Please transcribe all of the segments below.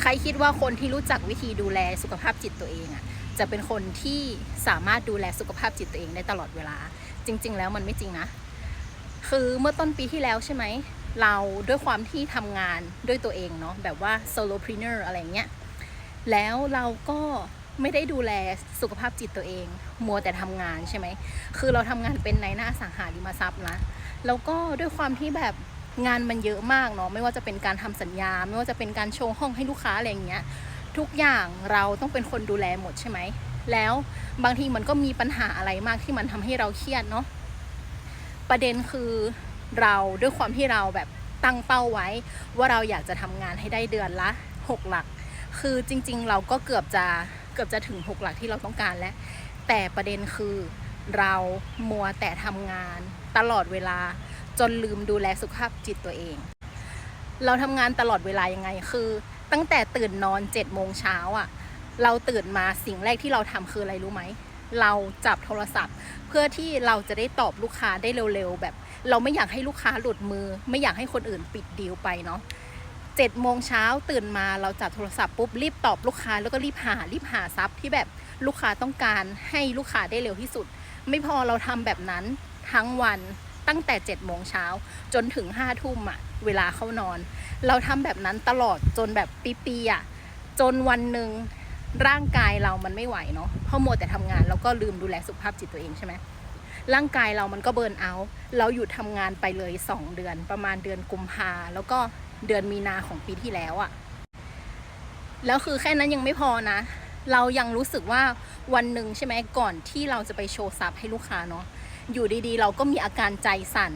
ใครคิดว่าคนที่รู้จักวิธีดูแลสุขภาพจิตตัวเองอะจะเป็นคนที่สามารถดูแลสุขภาพจิตตัวเองได้ตลอดเวลา จริง ๆ แล้วมันไม่จริงนะ คือเมื่อต้นปีที่แล้วใช่ไหม เราด้วยความที่ทำงานด้วยตัวเองเนาะแบบว่า solopreneur อะไรเงี้ย แล้วเราก็ไม่ได้ดูแลสุขภาพจิตตัวเอง มัวแต่ทำงานใช่ไหม คือเราทำงานเป็นในหน้าสังหาริมทรัพย์นะ แล้วก็ด้วยความที่แบบ งานมันเยอะมากเนาะไม่ว่าจะเป็นการทำสัญญา ไม่ว่าจะเป็นการโชว์ห้องให้ลูกค้าอะไรอย่างเงี้ยทุกอย่างเราต้องเป็นคนดูแลหมดใช่ไหม แล้วบางทีมันก็มีปัญหาอะไรมากที่มันทำให้เราเครียดเนาะประเด็นคือเราด้วยความที่เราแบบตั้งเป้าไว้ ว่าเราอยากจะทำงานให้ได้เดือนละ 6 หลัก คือจริง ๆ เราก็เกือบจะเกือบจะถึง 6 หลักที่เราต้องการแล้ว แต่ประเด็นคือเรามัวแต่ทำงานตลอดเวลา จนลืมดูแลสุขภาพจิตตัวเอง เราทำงานตลอดเวลายังไงคือ ตั้งแต่ตื่นนอน7จ็ดโมงเช้าอะ เราตื่นมาสิ่งแรกที่เราทำคืออะไรรู้ไหมเราจับโทรศัพท์ เพื่อที่เราจะได้ตอบลูกค้าได้เร็วๆแบบ เราไม่อยากให้ลูกค้าหลุดมือ ไม่อยากให้คนอื่นปิดดีลไปเนาะเจ็ดโมงเช้าตื่นมาเราจับโทรศัพท์ปุ๊บรีบตอบลูกค้าแล้วก็รีบหารีบหาซับที่แบบลูกค้าต้องการให้ลูกค้าได้เร็วที่สุด ไม่พอเราทำแบบนั้นทั้งวัน ตั้งแต่7จ็ดโมงเช้าจนถึงห้าทุ่มอะเวลาเข้านอน เราทำแบบนั้นตลอดจนแบบปีๆอะจนวันหนึ่งร่างกายเรามันไม่ไหวเนาะเพราะมัวแต่ทำงานแล้วก็ลืมดูแลสุขภาพจิตตัวเองใช่ไหมร่างกายเรามันก็เบิร์นเอาท์เราหยุดทำงานไปเลย 2 เดือน ประมาณเดือนกุมภาแล้วก็เดือนมีนาของปีที่แล้วอะแล้วคือแค่นั้นยังไม่พอนะ เรายังรู้สึกว่าวันหนึ่งใช่ไหมก่อนที่เราจะไปโชว์ซับให้ลูกค้าเนาะ อยู่ดีๆ เราก็มีอาการใจสั่น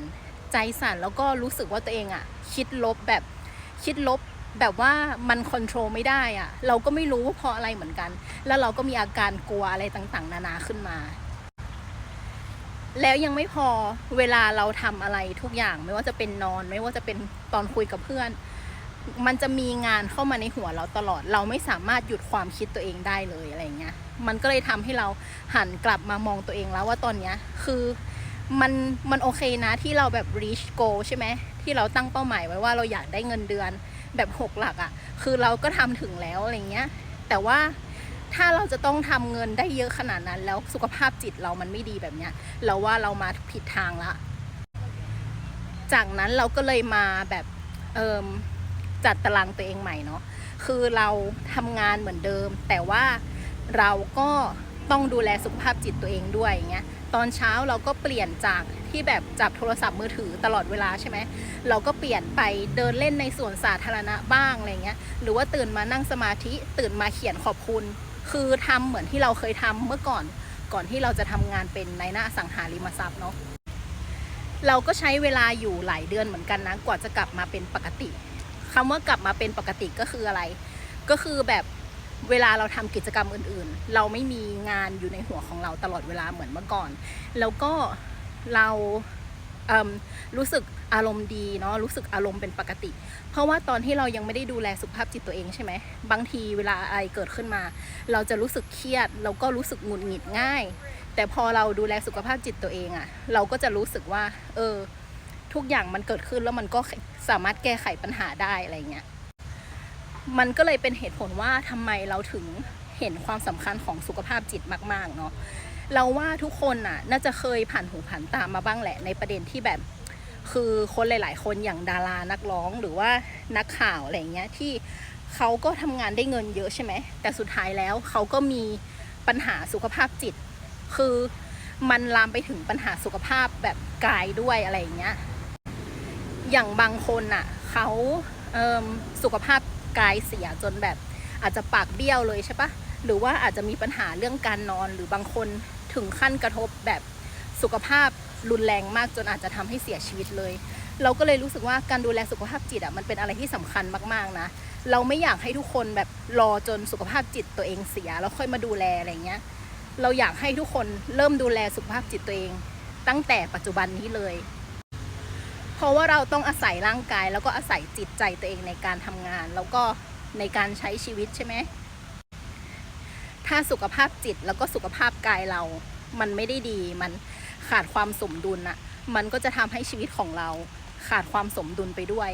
ใจสั่นแล้วก็รู้สึกว่าตัวเองอะคิดลบแบบคิดลบแบบว่ามันค o n t r o l ไม่ได้อะเราก็ไม่รู้ว่าเพราะอะไรเหมือนกัน แล้วเราก็มีอาการกลัวอะไรต่างๆ นานาขึ้นมา แล้วยังไม่พอเวลาเราทำอะไรทุกอย่าง ไม่ว่าจะเป็นนอน ไม่ว่าจะเป็นตอนคุยกับเพื่อน มันจะมีงานเข้ามาในหัวเราตลอด เราไม่สามารถหยุดความคิดตัวเองได้เลยอะไรเงี้ย มันก็เลยทำให้เราหันกลับมามองตัวเองแล้วว่าตอนเนี้ยคือมันมันโอเคนะที่เราแบบ reach goal ใช่ไหมที่เราตั้งเป้าหมายไว้ว่าเราอยากได้เงินเดือนแบบหกหลักอะ่ะ คือเราก็ทำถึงแล้วอะไรเงี้ย แต่ว่าถ้าเราจะต้องทำเงินได้เยอะขนาดนั้น แล้วสุขภาพจิตเรามันไม่ดีแบบเนี้ย เราว่าเรามาผิดทางละ จากนั้นเราก็เลยมาแบบเอิม จัดตารางตัวเองใหม่เนาะคือเราทำงานเหมือนเดิม แต่ว่าเราก็ต้องดูแลสุขภาพจิตตัวเองด้วยอย่างเงี้ยตอนเช้าเราก็เปลี่ยนจากที่แบบจับโทรศัพท์มือถือตลอดเวลาใช่ไหมเราก็เปลี่ยนไปเดินเล่นในสวนสาธารณะบ้างอะไรเงี้ยหรือว่าตื่นมานั่งสมาธิตื่นมาเขียนขอบคุณ คือทำเหมือนที่เราเคยทำเมื่อก่อนก่อนที่เราจะทำงานเป็นในหน้าสังหาริมทรัพย์เนาะเราก็ใช้เวลาอยู่หลายเดือนเหมือนกันนะกว่าจะกลับมาเป็นปกติ คำว่ากลับมาเป็นปกติก็คืออะไร ก็คือแบบเวลาเราทำกิจกรรมอื่นๆ เราไม่มีงานอยู่ในหัวของเราตลอดเวลาเหมือนเมื่อก่อน แล้วก็เราเรู้สึกอารมณ์ดีเนาะรู้สึกอารมณ์เป็นปกติ เพราะว่าตอนที่เรายังไม่ได้ดูแลสุขภาพจิตตัวเองใช่ไหมบางทีเวลาอะไรเกิดขึ้นมา เราจะรู้สึกเครียดแล้วก็รู้สึกหงุดหงิดง่าย แต่พอเราดูแลสุขภาพจิตตัวเองอะเราก็จะรู้สึกว่า เออ ทุกอย่างมันเกิดขึ้นแล้วมันก็สามารถแก้ไขปัญหาได้อะไรเงี้ย มันก็เลยเป็นเหตุผลว่าทำไมเราถึงเห็นความสำคัญของสุขภาพจิตมากๆเนาะ เราว่าทุกคนน่ะ น่าจะเคยผ่านหูผ่านตามมาบ้างแหละในประเด็นที่แบบ คือคนหลาย ๆ คนอย่างดารานักร้องหรือว่านักข่าวอะไรเงี้ยที่เขาก็ทำงานได้เงินเยอะใช่ไหม แต่สุดท้ายแล้วเขาก็มีปัญหาสุขภาพจิต คือมันลามไปถึงปัญหาสุขภาพแบบกายด้วยอะไรอย่างเงี้ย อย่างบางคนอะเขาเสุขภาพกายเสียจนแบบอาจจะปากเบี้ยวเลยใช่ปะหรือว่าอาจจะมีปัญหาเรื่องการนอนหรือบางคนถึงขั้นกระทบแบบสุขภาพรุนแรงมากจนอาจจะทำให้เสียชีวิตเลย เราก็เลยรู้สึกว่าการดูแลสุขภาพจิตอะมันเป็นอะไรที่สำคัญมากๆนะ เราไม่อยากให้ทุกคนแบบรอจนสุขภาพจิตตัวเองเสียแล้วค่อยมาดูแลอะไรเงี้ย เราอยากให้ทุกคนเริ่มดูแลสุขภาพจิตตัวเอง ตั้งแต่ปัจจุบันนี้เลย เพราะว่าเราต้องอาศัยร่างกาย แล้วก็อาศัยจิตใจตัวเองในการทำงาน แล้วก็ในการใช้ชีวิตใช่ไหมถ้าสุขภาพจิตแล้วก็สุขภาพกายเรา มันไม่ได้ดี มันขาดความสมดุลอะมันก็จะทำให้ชีวิตของเราขาดความสมดุลไปด้วย